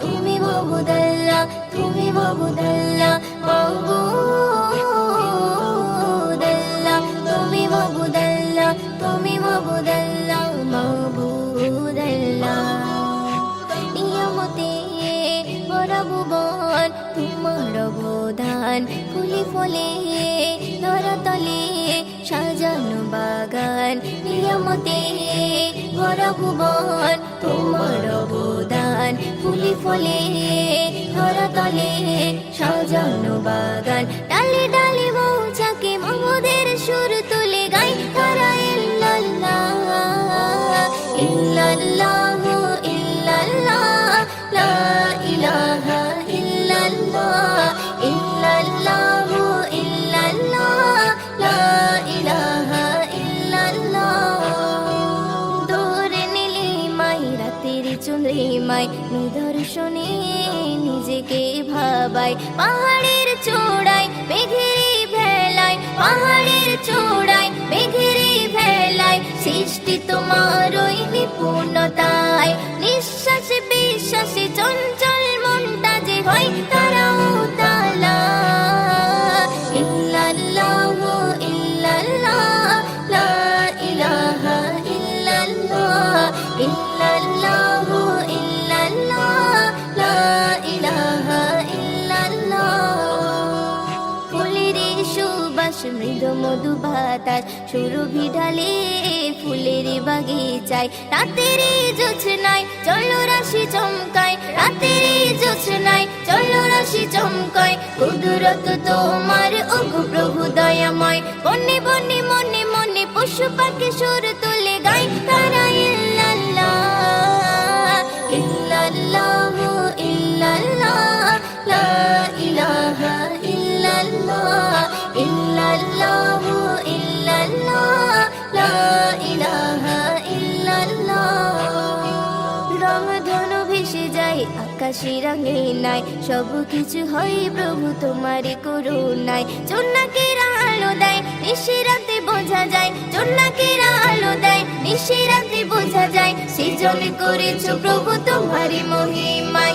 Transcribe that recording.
তুমি মাবুদাল্লাহ তুমি মাবুদাল্লাহ মাবুদাল্লাহ তুমি মাবুদাল্লাহ তুমি মাবুদাল্লাহ মাবুদাল্লাহ নিয়মতে বরাবুবন তোমার অবদান ফুলে ফলে ধরাতলে। সাজানো বাগান নিয়মতে বরাবুবন তোমার অবদান ফুলে ফলে ধরাতলে সাজানো বাগান। ডালে ডালে মৌচাকে মমদের সুর তুলে গাই তারা ইল্লাল্লাহ ইল্লাল্লাহ চন্দ্রিমাই নিদর্শনে নিজেকে ভাবাই পাহাড়ের চূড়ায় মেঘেরি ভেলায়, পাহাড়ের চূড়ায় মেঘেরি ভেলায়, সৃষ্টি তোমার ওই নিপুণতায় মধু বাতাস ফুলের বাগিচায়। রাতের জোছনায় চলো রাশি চমকায়, রাতের জোছনায় চলো রাশি চমকায়। কুদরত তোমার ওগো প্রভু দয়াময়। বনে বনে মনে মনে পশু পাখি সুর তুলে গায়। তারা ইল্লাল্লাহ ইল্লাল্লাহ ইল্লাল্লাহ ইল্লাল্লাহ ইল্লাল্লাহ। ধনু ভেসে যায়, আকাশে রঙে নাই। সব কিছু হয় প্রভু, তোমার করুণায়। জোনাকের আলো দেয়, নিশিরাতে বোঝা যায়। জোনাকের আলো দেয়, নিশিরাতে বোঝা যায়। সৃজন করেছ প্রভু তোমারই মহিমায়।